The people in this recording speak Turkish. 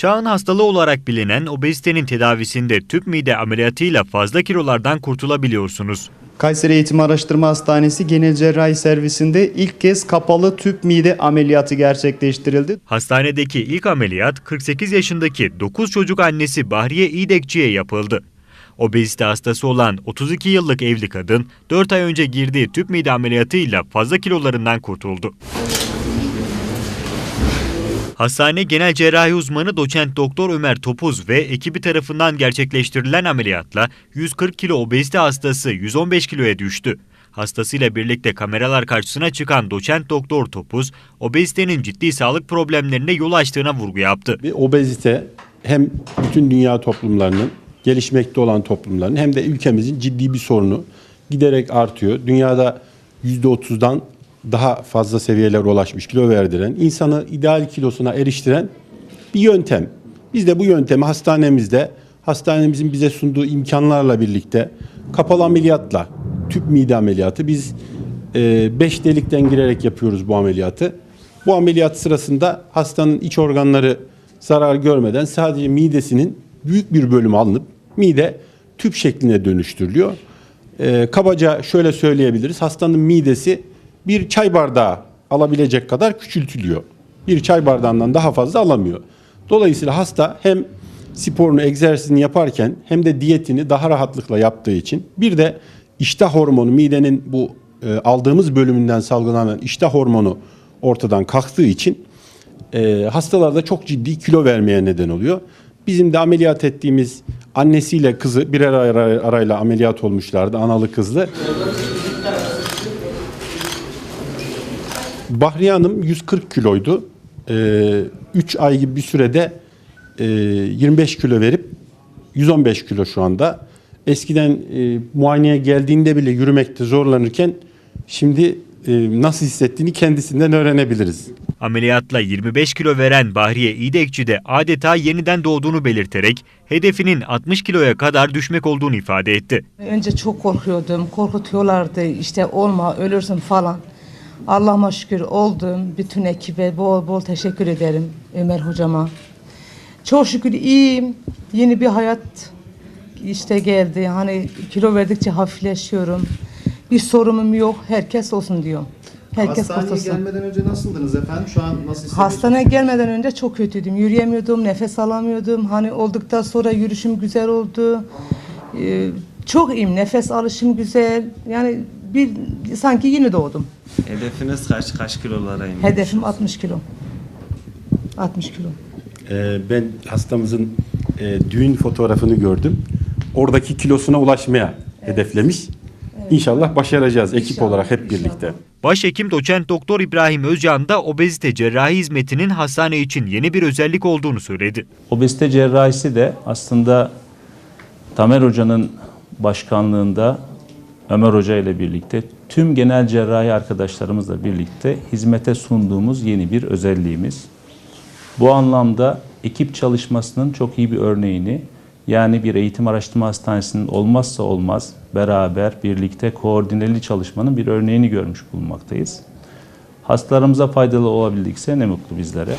Çağın hastalığı olarak bilinen obezitenin tedavisinde tüp mide ameliyatıyla fazla kilolardan kurtulabiliyorsunuz. Kayseri Eğitim Araştırma Hastanesi Genel Cerrahi Servisinde ilk kez kapalı tüp mide ameliyatı gerçekleştirildi. Hastanedeki ilk ameliyat 48 yaşındaki 9 çocuk annesi Bahriye İdekçi'ye yapıldı. Obezite hastası olan 32 yıllık evli kadın 4 ay önce girdiği tüp mide ameliyatıyla fazla kilolarından kurtuldu. Hastane Genel Cerrahi Uzmanı Doçent Doktor Ömer Topuz ve ekibi tarafından gerçekleştirilen ameliyatla 140 kilo obezite hastası 115 kiloya düştü. Hastasıyla birlikte kameralar karşısına çıkan doçent doktor Topuz, obezitenin ciddi sağlık problemlerine yol açtığına vurgu yaptı. Bir obezite hem bütün dünya toplumlarının, gelişmekte olan toplumların hem de ülkemizin ciddi bir sorunu giderek artıyor. Dünyada %30'dan daha fazla seviyelere ulaşmış kilo verdiren, insanı ideal kilosuna eriştiren bir yöntem. Biz de bu yöntemi hastanemizde, hastanemizin bize sunduğu imkanlarla birlikte kapalı ameliyatla, tüp mide ameliyatı biz 5 delikten girerek yapıyoruz bu ameliyatı. Bu ameliyat sırasında hastanın iç organları zarar görmeden sadece midesinin büyük bir bölümü alınıp mide tüp şekline dönüştürülüyor. Ee, kabaca şöyle söyleyebiliriz. Hastanın midesi bir çay bardağı alabilecek kadar küçültülüyor. Bir çay bardağından daha fazla alamıyor. Dolayısıyla hasta hem sporunu, egzersizini yaparken hem de diyetini daha rahatlıkla yaptığı için bir de iştah hormonu midenin bu e, aldığımız bölümünden salgılanan iştah hormonu ortadan kalktığı için e, hastalarda çok ciddi kilo vermeye neden oluyor. Bizim de ameliyat ettiğimiz annesiyle kızı birer ara, arayla ameliyat olmuşlardı analı kızlı. Bahriye Hanım 140 kiloydu. 3 ay gibi bir sürede e, 25 kilo verip 115 kilo şu anda. Eskiden e, muayeneye geldiğinde bile yürümekte zorlanırken şimdi e, nasıl hissettiğini kendisinden öğrenebiliriz. Ameliyatla 25 kilo veren Bahriye İdekçi de adeta yeniden doğduğunu belirterek hedefinin 60 kiloya kadar düşmek olduğunu ifade etti. Önce çok korkuyordum, korkutuyorlardı işte olma ölürsün falan. Allah'ıma şükür oldum. Bütün ekibe bol bol teşekkür ederim Ömer hocama. Çok şükür iyiyim. Yeni bir hayat işte geldi. Hani kilo verdikçe hafifleşiyorum. Bir sorunum yok. Herkes olsun diyor. Herkes Hastaneye kurtulsun. gelmeden önce nasıldınız efendim? Şu an nasıl hissediyorsunuz? Hastaneye gelmeden önce çok kötüydüm. Yürüyemiyordum, nefes alamıyordum. Hani olduktan sonra yürüyüşüm güzel oldu. Ee, çok iyiyim. Nefes alışım güzel. Yani bir sanki yeni doğdum. Hedefiniz kaç kaç kilolara inmek? Hedefim 60 kilo. 60 kilo. Ee, ben hastamızın e, düğün fotoğrafını gördüm. Oradaki kilosuna ulaşmaya hedeflemiş. İnşallah başaracağız ekip İnşallah, olarak hep inşallah. birlikte. Başhekim doçent doktor İbrahim Özcan da obezite cerrahi hizmetinin hastane için yeni bir özellik olduğunu söyledi. Obezite cerrahisi de aslında Tamer Hoca'nın başkanlığında Ömer Hoca ile birlikte tüm genel cerrahi arkadaşlarımızla birlikte hizmete sunduğumuz yeni bir özelliğimiz. Bu anlamda ekip çalışmasının çok iyi bir örneğini yani bir eğitim araştırma hastanesinin olmazsa olmaz beraber birlikte koordineli çalışmanın bir örneğini görmüş bulunmaktayız. Hastalarımıza faydalı olabildikse ne mutlu bizlere.